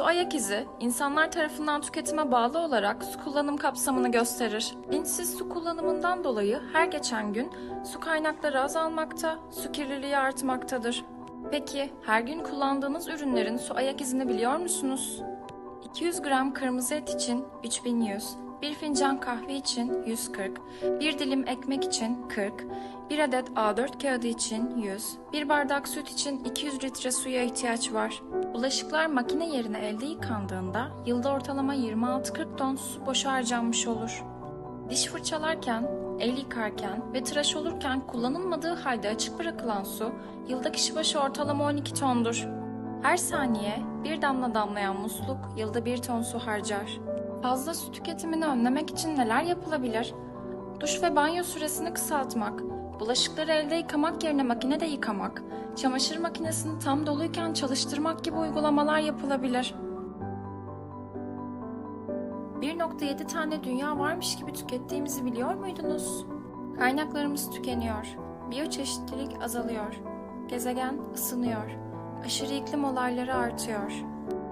Su ayak izi, insanlar tarafından tüketime bağlı olarak su kullanım kapsamını gösterir. Bilinçsiz su kullanımından dolayı her geçen gün su kaynakları azalmakta, su kirliliği artmaktadır. Peki her gün kullandığınız ürünlerin su ayak izini biliyor musunuz? 200 gram kırmızı et için 3100, bir fincan kahve için 140, bir dilim ekmek için 40, bir adet A4 kağıdı için 100, bir bardak süt için 200 litre suya ihtiyaç var. Bulaşıklar makine yerine elde yıkandığında yılda ortalama 26-40 ton su boşa harcanmış olur. Diş fırçalarken, el yıkarken ve tıraş olurken kullanılmadığı halde açık bırakılan su yılda kişi başı ortalama 12 tondur. Her saniye bir damla damlayan musluk yılda bir ton su harcar. Fazla su tüketimini önlemek için neler yapılabilir? Duş ve banyo süresini kısaltmak, bulaşıkları elde yıkamak yerine makinede yıkamak, çamaşır makinesini tam doluyken çalıştırmak gibi uygulamalar yapılabilir. 1.7 tane dünya varmış gibi tükettiğimizi biliyor muydunuz? Kaynaklarımız tükeniyor. Biyoçeşitlilik azalıyor. Gezegen ısınıyor. Aşırı iklim olayları artıyor.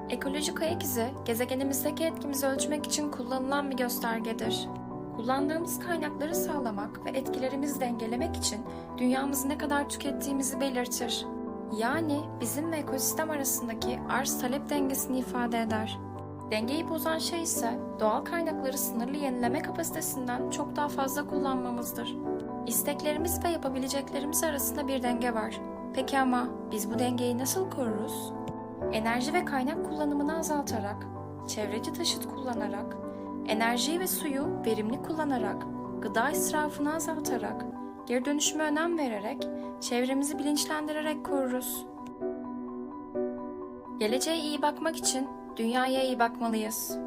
Ekolojik ayak izi, gezegenimizdeki etkimizi ölçmek için kullanılan bir göstergedir. Kullandığımız kaynakları sağlamak ve etkilerimizi dengelemek için dünyamızı ne kadar tükettiğimizi belirtir. Yani bizim ve ekosistem arasındaki arz-talep dengesini ifade eder. Dengeyi bozan şey ise doğal kaynakları sınırlı yenileme kapasitesinden çok daha fazla kullanmamızdır. İsteklerimiz ve yapabileceklerimiz arasında bir denge var. Peki ama biz bu dengeyi nasıl koruruz? Enerji ve kaynak kullanımını azaltarak, çevreci taşıt kullanarak, enerjiyi ve suyu verimli kullanarak, gıda israfını azaltarak, geri dönüşüme önem vererek, çevremizi bilinçlendirerek koruruz. Geleceğe iyi bakmak için dünyaya iyi bakmalıyız.